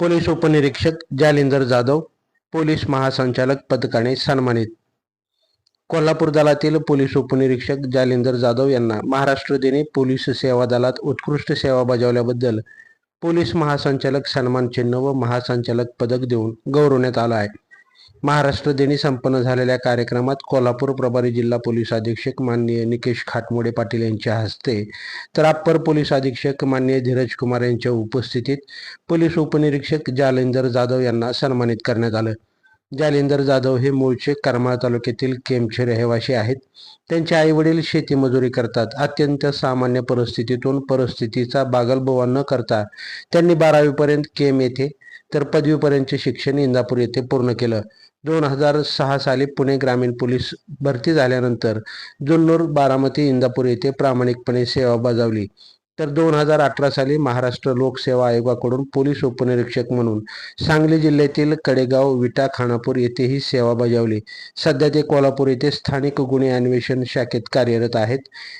Police उपनिरीक्षक Jalinder Jadhav police महासंचालक पदकाने सन्मानित. कोल्हापूर दलातील पोलीस उपनिरीक्षक जालिंदर जाधव यांना महाराष्ट्र दिनी पोलीस सेवा दलात उत्कृष्ट सेवा बजावल्याबद्दल पोलीस महासंचालक सन्मान चिन्ह व महासंचालक पदक देऊन गौरवण्यात आलं आहे. महाराष्ट्र दिनी संपन्न झालेल्या कार्यक्रमात कोल्हापूर प्रभारी जिल्हा पोलीस अधीक्षक माननीय निकेश खाटमोडे पाटील यांच्या हस्ते तर अप्पर पोलीस अधीक्षक माननीय धीरज कुमार यांच्या उपस्थितीत पोलीस उपनिरीक्षक जालिंदर जाधव यांना सन्मानित करण्यात आलं. जालिंदर जाधव हे मूळचे करमाळ तालुक्यातील केमचे रहिवासी आहेत. त्यांचे आई वडील शेतीमजुरी करतात. अत्यंत सामान्य परिस्थितीतून परिस्थितीचा बागलबोवा न करता त्यांनी बारावीपर्यंत केम येथे तर पदवीपर्यंतचे शिक्षण इंदापूर येथे पूर्ण केलं. दोन हजार सहा साली पुणे ग्रामीण पोलीस भरती झाल्यानंतर जुन्नूर बारामती इंदापूर येथे प्रामाणिकपणे सेवा बजावली. तर दोन हजार अठरा साली महाराष्ट्र लोकसेवा आयोगाकडून पोलीस उपनिरीक्षक म्हणून सांगली जिल्ह्यातील कडेगाव विटा खानापूर येथेही सेवा बजावली. सध्या ते कोल्हापूर येथे स्थानिक गुन्हे अन्वेषण शाखेत कार्यरत आहेत.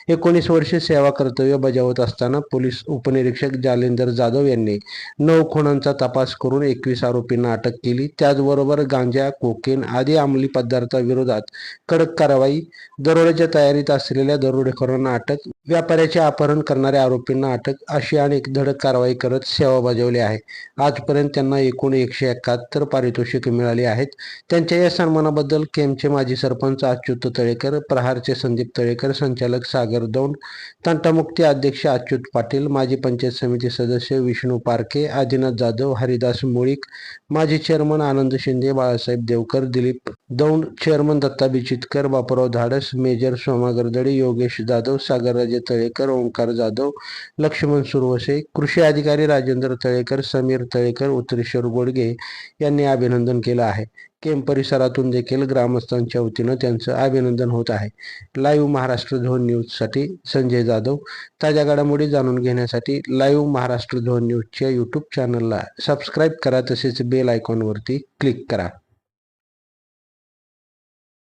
एकोणीस वर्षे सेवा कर्तव्य बजावत असताना पोलीस उपनिरीक्षक जालिंदर जाधव यांनी नऊ खुणांचा तपास करून एकवीस आरोपींना अटक केली. त्याचबरोबर गांजा कोकेन आदी अंमली पदार्थाविरोधात कडक कारवाई दरोड्याच्या तयारीत असलेल्या दरोडेखोरांना अटक व्यापाऱ्याचे अपहरण करणाऱ्या आरोपींना अटक अशी अनेक धडक कारवाई करत सेवा बजावली आहे. आजपर्यंत त्यांना एकूण एकशे एकाहत्तर पारितोषिके मिळाली आहेत. त्यांच्या या सन्मानाबद्दल केमचे माजी सरपंच अच्युत तळेकर प्रहारचे संदीप तळेकर संचालक सागर दौंड तंटामुक्ती अध्यक्ष अच्युत पाटील माजी पंचायत समिती सदस्य विष्णू पारखे आदिनाथ जाधव हरिदास मुळीक माजी chairman Anand Shinde Balasaheb Devkar Dilip Daund chairman Datta Bichitkar Bapurao Dhadas major Soma Garadade Yogesh Jadhav Sagarraje Talekar Omkar Jadhav Laxman Suravase कृषी अधिकारी राजेंद्र तळेकर समीर तळेकर उत्तरेश्वर गोडगे यांनी अभिनंदन केलं आहे. केम परिसरातून देखील ग्रामस्थांच्या वतीनं त्यांचं अभिनंदन होत आहे. लाईव्ह महाराष्ट्र झोन न्यूजसाठी संजय जाधव. ताज्या घडामोडी जाणून घेण्यासाठी लाईव्ह महाराष्ट्र झोन न्यूजच्या यूट्यूब चॅनलला सबस्क्राईब करा तसेच बेल आयकॉनवरती क्लिक करा.